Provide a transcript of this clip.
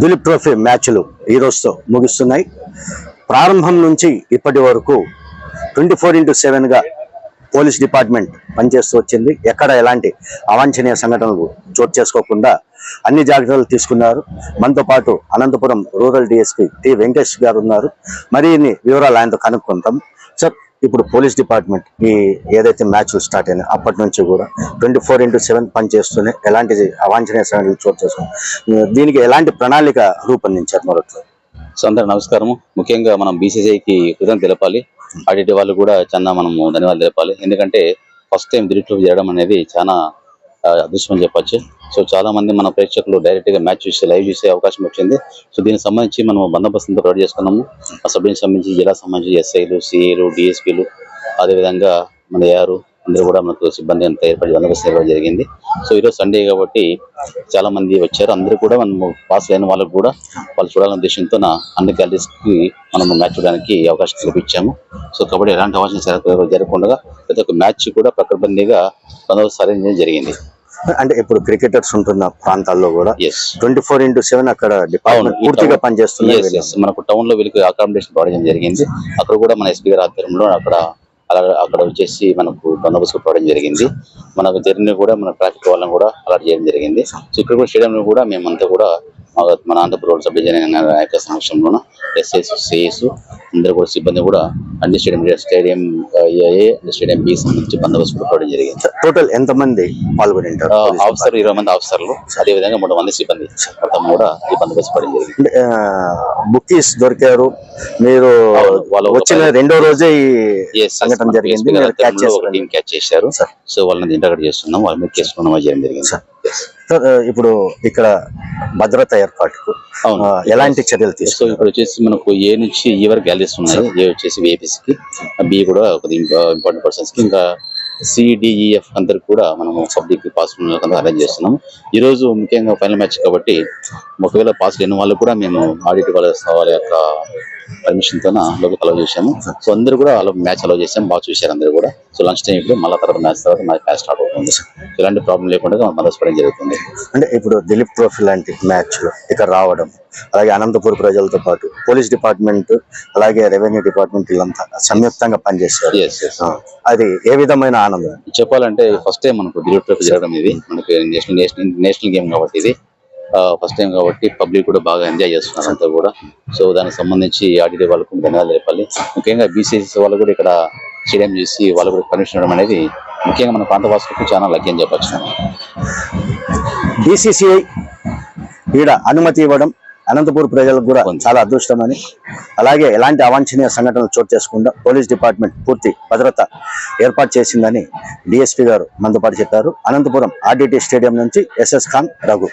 Dilip trophy మ్యాచ్లు ఈ రోజుతో ముగుస్తున్నాయి. ప్రారంభం నుంచి ఇప్పటి వరకు ట్వంటీ ఫోర్ ఇంటూ సెవెన్గా పోలీస్ డిపార్ట్మెంట్ పనిచేస్తూ వచ్చింది. ఎక్కడ ఎలాంటి అవాంఛనీయ సంఘటనలు చోటు చేసుకోకుండా అన్ని జాగ్రత్తలు తీసుకున్నారు. మనతో పాటు Anantapur rural DSP T Venkatesh garu ఉన్నారు. మరిన్ని వివరాలు ఆయనతో కనుక్కుంటాం సార్ ఇప్పుడు పోలీస్ డిపార్ట్మెంట్ ఈ ఏదైతే మ్యాచ్లు స్టార్ట్ అయినాయి అప్పటి నుంచి కూడా ట్వంటీ ఫోర్ ఇంటూ సెవెన్ పనిచేస్తూనే ఎలాంటి అవాంఛనీయ సంఘటనలు చోటు చేసుకున్నాం దీనికి ఎలాంటి ప్రణాళిక రూపొందించారు మొదట్లో సో నమస్కారం ముఖ్యంగా మనం బీసీసీఐకి కృతజ్ఞత తెలపాలి. ఆడిటి వాళ్ళు కూడా చాలా మనము ధన్యవాదాలు తెలపాలి. ఎందుకంటే ఫస్ట్ టైం దిరిట్లో చేయడం అనేది చాలా అదృష్టం అని సో చాలా మంది మన ప్రేక్షకులు డైరెక్ట్గా మ్యాచ్ చూసి లైవ్ చూసే అవకాశం వచ్చింది. సో దీనికి సంబంధించి మనం బందోబస్తుతో ప్రొవైడ్ చేసుకున్నాము. ఆ సబ్ సంబంధించి జిల్లా సంబంధించి ఎస్ఐలు సిఏలు డిఎస్పీలు అదేవిధంగా మన ఏఆర్ అందరూ కూడా మనకు సిబ్బంది అంతా ఏర్పడి బందోబస్తు ఏర్పాటు జరిగింది. సో ఈరోజు సండే కాబట్టి చాలా మంది వచ్చారు. అందరూ కూడా మనం పాస్ అయిన వాళ్ళకు కూడా వాళ్ళు చూడాలనే ఉద్దేశంతో నా అన్ని గ్యాలరీస్కి మనం మ్యాచ్ చూడడానికి అవకాశం కల్పించాము. సో కబడ్డీ ఎలాంటి అవకాశం జరగకుండా ప్రతి ఒక్క మ్యాచ్ కూడా పకడ్బందీగా బందోబస్తు అరేంజ్ చేయడం జరిగింది. అంటే ఇప్పుడు క్రికెటర్స్ ఉంటున్న ప్రాంతాల్లో కూడా ట్వంటీ ఫోర్ ఇంటూ సెవెన్ అక్కడ డిపార్ట్మెంట్ పూర్తిగా పనిచేస్తుంది మనకు టౌన్లో వీళ్ళకి అకామిడేషన్ ప్రొవైడ్ జరిగింది. అక్కడ కూడా మన ఎస్పీ గారి ఆధ్వర్యంలో అక్కడ అలా అక్కడ వచ్చేసి మనకు బందోబస్తు ప్రొవైడ్ జరిగింది. మనకు జర్నీ కూడా మన ట్రాఫిక్ వాళ్ళని కూడా అలర్ట్ చేయడం జరిగింది. సో ఇక్కడ కూడా స్టేడియం కూడా మేమంతా కూడా మన ఆంధ్రప్రదేశ్ సభ్య జన నాయక సమక్షంలోన ఎస్ఎస్ సిఎస్ అందరూ కూడా సిబ్బంది కూడా అన్ని stadium stadium A stadium B సంబంధించి బందోబస్తు ప్రొవైడ్ జరిగింది. టోటల్ ఎంత మంది ఆఫీసర్ ఇరవై మంది ఆఫీసర్లు. అదే విధంగా మూడు మంది సిబ్బంది. మొత్తం కూడా ఈ బందోబస్తు పడడం జరిగింది. బుక్కీస్ దొరికారు. మీరు వాళ్ళు వచ్చిన రెండో రోజే సంఘటన జరిగింది. క్యాచ్ చేశారు టీం క్యాచ్ చేశారు. సార్. సో వాళ్ళని ఇంటర్గేట్ చేస్తున్నాం. వాళ్ళ మీద కేసు నమోదు చేయడం జరిగింది. సార్. ఇప్పుడు ఇక్కడ భద్రత ఏర్పాటుకు ఎలాంటి చర్యలు తీసుకున్నారు? ఇక్కడ వచ్చేసి మనకు ఏ నుంచి ఈ వరకు గ్యాలరీస్ ఉన్నాయి? ఏ వచ్చేసి ఏపీసీ కి బి కూడా ఒక ఇంపార్టెంట్ పర్సన్స్కి ఇంకా సిడిఈఎఫ్ అందరికి కూడా మనము పబ్లిక్ పాస్ అరేంజ్ చేస్తున్నాం. ఈ రోజు ముఖ్యంగా ఫైనల్ మ్యాచ్ కాబట్టి ఒకవేళ పాస్ లేని వాళ్ళు కూడా మేము ఆడిట్ వాళ్ళ వాళ్ళ యొక్క పర్మిషన్తో లోపలికి అలౌ చేశాము. సో అందరూ కూడా అలా మ్యాచ్ అలౌ చేసాము బాగా చూశారు అందరూ కూడా. సో లంచ్ టైం ఇప్పుడు మళ్ళీ తర్వాత మ్యాచ్ తర్వాత మ్యాచ్ స్టార్ట్ అవుతుంది. ఎలాంటి ప్రాబ్లం లేకుండా మనస్పడం జరుగుతుంది. అంటే ఇప్పుడు దిలీప్ ట్రోఫీ లాంటి మ్యాచ్ ఇక్కడ రావడం అలాగే అనంతపూర్ ప్రజలతో పాటు పోలీస్ డిపార్ట్మెంట్ అలాగే రెవెన్యూ డిపార్ట్మెంట్ వీళ్ళంతా సంయుక్తంగా పనిచేస్తారు అది ఏ విధమైన ఆనందం? చెప్పాలంటే ఫస్ట్ టైం మనకు దిలీప్ ట్రోఫీ జరగడం ఇది. మనకి నేషనల్ నేషనల్ గేమ్ కాబట్టి ఇది. ఫస్ట్ టైం కాబట్టి పబ్లిక్ కూడా బాగా ఎంజాయ్ చేస్తున్నారు అంతా కూడా. సో దానికి సంబంధించి ఆడిటి వాళ్ళకు ధన్యవాదాలు చెప్పాలి. ముఖ్యంగా బీసీసీ వాళ్ళు కూడా ఇక్కడ స్టేడియం చూసి వాళ్ళు కూడా పర్మిషన్ ఇవ్వడం అనేది ముఖ్యంగా మన ప్రాంత వాసులకు చాలా లక్కీ అని చెప్పచ్చు. బీసీసీఐ ఈడ అనుమతి ఇవ్వడం అనంతపూర్ ప్రజలకు కూడా చాలా అదృష్టమని అలాగే ఎలాంటి అవాంఛనీయ సంఘటనలు చోటు చేసుకుండా పోలీస్ డిపార్ట్మెంట్ పూర్తి భద్రత ఏర్పాటు చేసిందని డిఎస్పీ గారు మనతో పాటు చెప్పారు. అనంతపురం ఆర్డిటి స్టేడియం నుంచి ఎస్ఎస్ ఖాన్ రఘు.